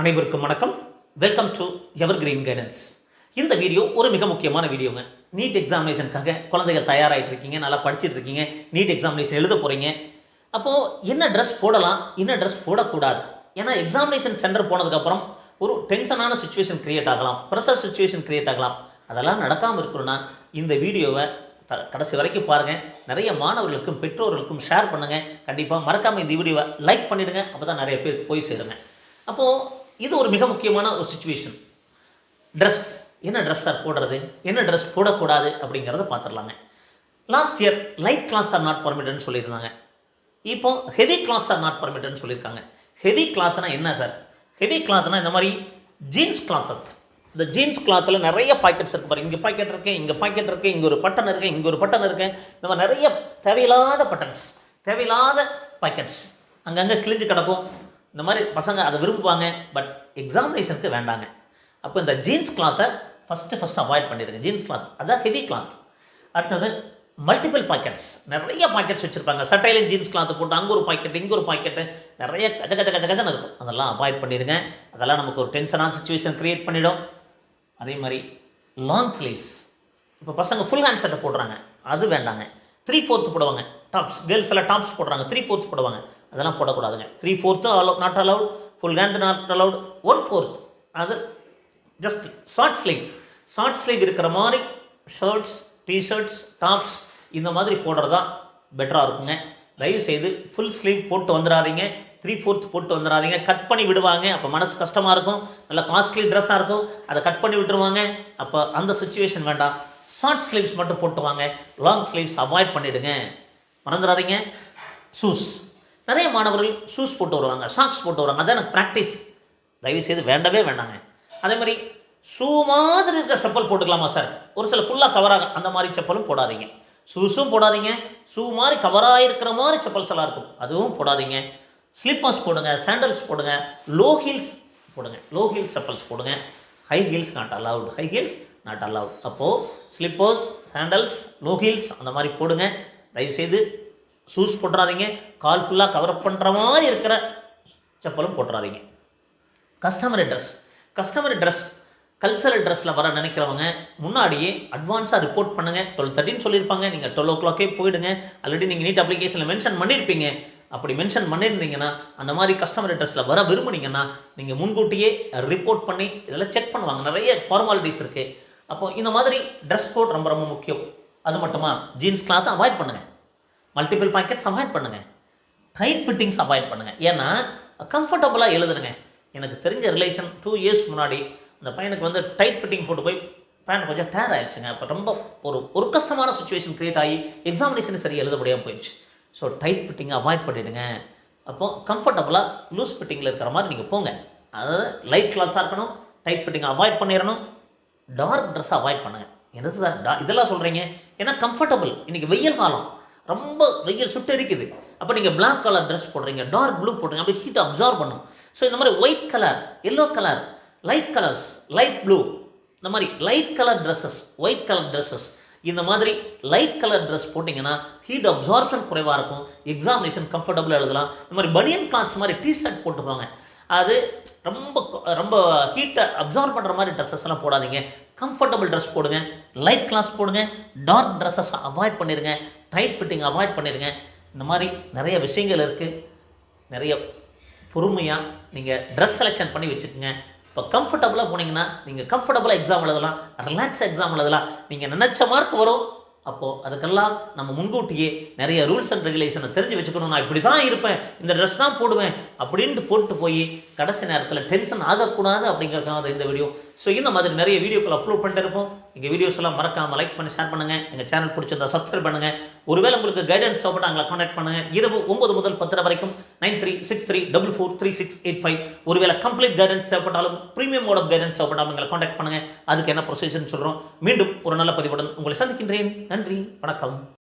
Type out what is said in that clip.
அனைவருக்கும் வணக்கம். Welcome to evergreen guidance இந்த வீடியோ ஒரு மிக முக்கியமான வீடியோங்க. நீட் எக்ஸாமினேஷனுக்காக குழந்தைகள் தயாராகிட்டு இருக்கீங்க நல்லா படிச்சுட்டு இருக்கீங்க நீட் எக்ஸாமினேஷன் எழுத போகிறீங்க அப்போது என்ன ட்ரெஸ் போடலாம் என்ன ட்ரெஸ் போடக்கூடாது? ஏன்னா எக்ஸாமினேஷன் சென்டர் போனதுக்கப்புறம் ஒரு டென்ஷனான சுச்சுவேஷன் கிரியேட் ஆகலாம் ப்ரெஷர் சுச்சுவேஷன் கிரியேட் ஆகலாம். அதெல்லாம் நடக்காமல் இருக்கணும்னா இந்த வீடியோவை த கடைசி வரைக்கும் பாருங்கள் நிறைய மாணவர்களுக்கும் பெற்றோர்களுக்கும் ஷேர் பண்ணுங்கள் கண்டிப்பாக மறக்காமல் இந்த வீடியோவை லைக் பண்ணிவிடுங்க அப்போ தான் நிறைய பேருக்கு போய் சேருங்க. அப்போது இது ஒரு மிக முக்கியமான ஒரு சுச்சுவேஷன் ட்ரெஸ் என்ன ட்ரெஸ் சார் போடுறது? என்ன ட்ரெஸ் போடக்கூடாது அப்படிங்கிறத பார்த்துடலாங்க last year light clothes are not பர்மிட்டட்னு சொல்லியிருந்தாங்க. இப்போ ஹெவி கிளாத்ஸ் ஆர் நாட் பர்மிட்டட்னு சொல்லியிருக்காங்க. ஹெவி கிளாத்னா என்ன சார் ஹெவி கிளாத்னா இந்த மாதிரி ஜீன்ஸ் கிளாத்ஸ் இந்த ஜீன்ஸ் கிளாத்தில் நிறைய பாக்கெட்ஸ் இருக்கு பாருங்க. இங்கே பாக்கெட் இருக்குது இங்கே பாக்கெட் இருக்கு இங்கே ஒரு பட்டன் இருக்கு இங்கே ஒரு பட்டன் இருக்கு. இந்த மாதிரி நிறைய தேவையில்லாத பட்டன்ஸ் தேவையில்லாத பாக்கெட்ஸ் அங்கங்கே கிழிஞ்சு கிடக்கும். இந்த மாதிரி பசங்க அதை விரும்புவாங்க பட் எக்ஸாமினேஷனுக்கு வேண்டாங்க. அப்போ இந்த ஜீன்ஸ் கிளாத்தை ஃபஸ்ட்டு ஃபஸ்ட்டு அவாய்ட் பண்ணிடுங்க. ஜீன்ஸ் கிளாத் அதான் ஹெவி கிளாத் அடுத்தது மல்டிபிள் பாக்கெட்ஸ் நிறைய பாக்கெட்ஸ் வச்சுருப்பாங்க. சட்டையிலும் ஜீன்ஸ் கிளாத் போட்டு அங்கே ஒரு பாக்கெட் இங்கே ஒரு பாக்கெட்டு நிறைய கஜ கஜ கஜ கஜன்னு இருக்கும். அதெல்லாம் அவாய்ட் பண்ணிடுங்க. அதெல்லாம் நமக்கு ஒரு டென்ஷனான சுச்சுவேஷன் க்ரியேட் பண்ணிடும். அதே மாதிரி லாங் ஸ்லீவ்ஸ் இப்போ பசங்க ஃபுல் ஹேண்ட் செட்டை போடுறாங்க. அது வேண்டாங்க. த்ரீ ஃபோர்த்து போடுவாங்க. டாப்ஸ் கேர்ள்ஸ் எல்லாம் டாப்ஸ் போடுறாங்க. த்ரீ ஃபோர்த் போடுவாங்க. அதெல்லாம் போடக்கூடாதுங்க. Three fourth allow not allowed full hand not allowed one fourth அது just short sleeve short sleeve இருக்கிற மாதிரி ஷர்ட்ஸ் டிஷர்ட்ஸ் டாப்ஸ் இந்த மாதிரி போடுறது தான் பெட்டராக இருக்குங்க. தயவு செய்து ஃபுல் ஸ்லீவ் போட்டு வந்துடாதீங்க. த்ரீ ஃபோர்த் போட்டு வந்துடாதீங்க. கட் பண்ணி விடுவாங்க. அப்போ மனசு கஷ்டமாக இருக்கும். நல்ல காஸ்ட்லி ட்ரெஸ்ஸாக இருக்கும். அதை கட் பண்ணி விட்டுருவாங்க. அப்போ அந்த சுச்சுவேஷன் வேண்டாம். ஷார்ட் ஸ்லீவ்ஸ் மட்டும் போட்டு வாங்க லாங் ஸ்லீவ்ஸ் அவாய்ட் பண்ணிவிடுங்க மறந்துடாதீங்க. ஷூஸ் நிறைய மாணவர்கள் ஷூஸ் போட்டு வருவாங்க சாக்ஸ் போட்டு வருவாங்க. அதான் எனக்கு ப்ராக்டிஸ் தயவு செய்து வேண்டவே வேண்டாங்க. அதே மாதிரி ஷூ மாதிரி இருக்க செப்பல் போட்டுக்கலாமா சார் ஒரு சில ஃபுல்லாக கவராக அந்த மாதிரி செப்பலும் போடாதீங்க. ஷூஸும் போடாதீங்க. ஷூ மாதிரி கவராக இருக்கிற மாதிரி செப்பல்ஸ் எல்லாம் இருக்கும். அதுவும் போடாதீங்க. ஸ்லிப்பர்ஸ் போடுங்க சாண்டல்ஸ் போடுங்க லோ ஹீல்ஸ் போடுங்க. லோ ஹீல்ஸ் செப்பல்ஸ் போடுங்க. High heels not allowed high heels not allowed அப்போது ஸ்லிப்பர்ஸ் சாண்டல்ஸ் லோ ஹீல்ஸ் அந்த மாதிரி போடுங்க. தயவுசெய்து ஷூஸ் போட்டுறாதீங்க. கால் ஃபுல்லாக கவர் பண்ணுற மாதிரி இருக்கிற செப்பலும் போட்டுறாதீங்க. Customer dress customer dress cultural ட்ரெஸ்ஸில் வர நினைக்கிறவங்க முன்னாடியே அட்வான்ஸாக ரிப்போர்ட் பண்ணுங்கள் டுவெல் தேர்ட்டின்னு சொல்லியிருப்பாங்க. நீங்கள் டுவெல் ஓ கிளாக்கே போயிடுங்க. ஆல்ரெடி நீங்கள் நீட் அப்ளிகேஷனில் மென்ஷன் பண்ணியிருப்பீங்க. அப்படி மென்ஷன் பண்ணியிருந்தீங்கன்னா அந்த மாதிரி கஸ்டமர் ட்ரெஸ்ஸில் வர விரும்புனீங்கன்னா நீங்கள் முன்கூட்டியே ரிப்போர்ட் பண்ணி இதெல்லாம் செக் பண்ணுவாங்க. நிறைய ஃபார்மாலிட்டிஸ் இருக்குது அப்போ இந்த மாதிரி ட்ரெஸ் கோட் ரொம்ப ரொம்ப முக்கியம். அது மட்டுமா? ஜீன்ஸ் கிளாத்தை அவாய்ட் பண்ணுங்கள் மல்டிபிள் பாக்கெட்ஸ் அவாய்ட் பண்ணுங்கள் டைட் ஃபிட்டிங்ஸ் அவாய்ட் பண்ணுங்கள் ஏன்னா கம்ஃபர்டபுளாக எழுதுனுங்க. எனக்கு தெரிஞ்ச ரிலேஷன் டூ இயர்ஸ் முன்னாடி அந்த பையனுக்கு வந்து டைட் ஃபிட்டிங் போட்டு போய் பேண்ட் கொஞ்சம் டேர் ஆயிடுச்சுங்க. அப்போ ரொம்ப ஒரு ஒரு கஷ்டமான சுச்சுவேஷன் க்ரியேட் ஆகி எக்ஸாமினேஷன் சரி எழுத முடியாமல் போயிடுச்சு. ஸோ டைட் ஃபிட்டிங்கை அவாய்ட் பண்ணிவிடுங்க அப்போது கம்ஃபர்டபுளாக லூஸ் ஃபிட்டிங்கில் இருக்கிற மாதிரி நீங்கள் போங்க. அதாவது லைட் கிளாத்ஸாக இருக்கணும் டைட் ஃபிட்டிங்கை அவாய்ட் பண்ணிடணும். டார்க் ட்ரெஸ்ஸை அவாய்ட் பண்ணுங்கள் என்ன சார் டா இதெல்லாம் சொல்கிறீங்க ஏன்னா கம்ஃபர்டபுள் இன்றைக்கி வெயில் காலம். ரொம்ப வெயில் சுட்டு இருக்குது அப்போ நீங்கள் பிளாக் கலர் ட்ரெஸ் போடுறீங்க டார்க் ப்ளூ போடுறீங்க அப்போ ஹீட் அப்சார்வ் பண்ணும். ஸோ இந்த மாதிரி white colour yellow colour light colours light blue இந்த மாதிரி light colour dresses white colour dresses இந்த மாதிரி லைட் கலர் ட்ரெஸ் போட்டிங்கன்னா ஹீட் அப்சார்ப்ஷன் குறைவாக இருக்கும். எக்ஸாமினேஷன் கம்ஃபர்டபுளாக எழுதலாம். இந்த மாதிரி பனியன் கிளாத்ஸ் மாதிரி டிஷர்ட் போட்டுப்பாங்க அது ரொம்ப ரொம்ப ஹீட்டை அப்சார்ப் பண்ணுற மாதிரி ட்ரெஸ்ஸஸ் எல்லாம் போடாதீங்க. கம்ஃபர்டபுள் ட்ரெஸ் போடுங்க. லைட் கிளாஸ் போடுங்க. டார்க் ட்ரெஸ்ஸஸ் அவாய்ட் பண்ணிடுங்க டைட் ஃபிட்டிங் அவாய்ட் பண்ணிடுங்க இந்த மாதிரி நிறைய விஷயங்கள் இருக்குது நிறைய பொறுமையாக நீங்கள் ட்ரெஸ் செலெக்ஷன் பண்ணி வச்சுக்கோங்க. இப்போ கம்ஃபர்டபுளாக போனீங்கன்னா நீங்கள் கம்ஃபர்டபுளாக எக்ஸாம் எழுதலாம். ரிலாக்ஸ் எக்ஸாம் எழுதலாம். நீங்கள் நினச்ச மார்க் வரும். அப்போது அதுக்கெல்லாம் நம்ம முன்கூட்டியே நிறைய ரூல்ஸ் அண்ட் ரெகுலேஷனை தெரிஞ்சு வச்சுக்கணும். நான் இப்படி தான் இருப்பேன். இந்த ட்ரெஸ் தான் போடுவேன் அப்படின்ட்டு போட்டு போய் கடைசி நேரத்தில் டென்ஷன் ஆகக்கூடாது அப்படிங்கிறதுக்காக தான் இந்த வீடியோ ஸோ இந்த மாதிரி நிறைய வீடியோக்கள் அப்லோட் பண்ணிட்டு இருப்போம். எங்கள் வீடியோஸ் எல்லாம் மறக்காமல் லைக் பண்ணி ஷேர் பண்ணுங்கள் எங்கள் சேனல் பிடிச்சிருந்தா சப்ஸ்கிரைப் பண்ணுங்கள் ஒருவேளை உங்களுக்கு கைடன்ஸ் தேவைப்பட்டு எங்களை காண்டாக்ட் பண்ணுங்கள் இரவு ஒம்பது முதல் பத்தரை வரைக்கும் nine three six three double four three six eight five. ஒருவேளை கம்ப்ளீட் கைடன்ஸ் தேவைப்பட்டாலும் ப்ரீமியம் மோட் ஆஃப் கைடன்ஸ் தேவைப்பட்டாலும் எங்களை காண்டாக்ட் பண்ணுங்கள் அதுக்கு என்ன ப்ரொசீஜர்னு சொல்கிறோம் மீண்டும் ஒரு நல்ல பதிவுடன் உங்களை சந்திக்கின்றேன். நன்றி. வணக்கம்.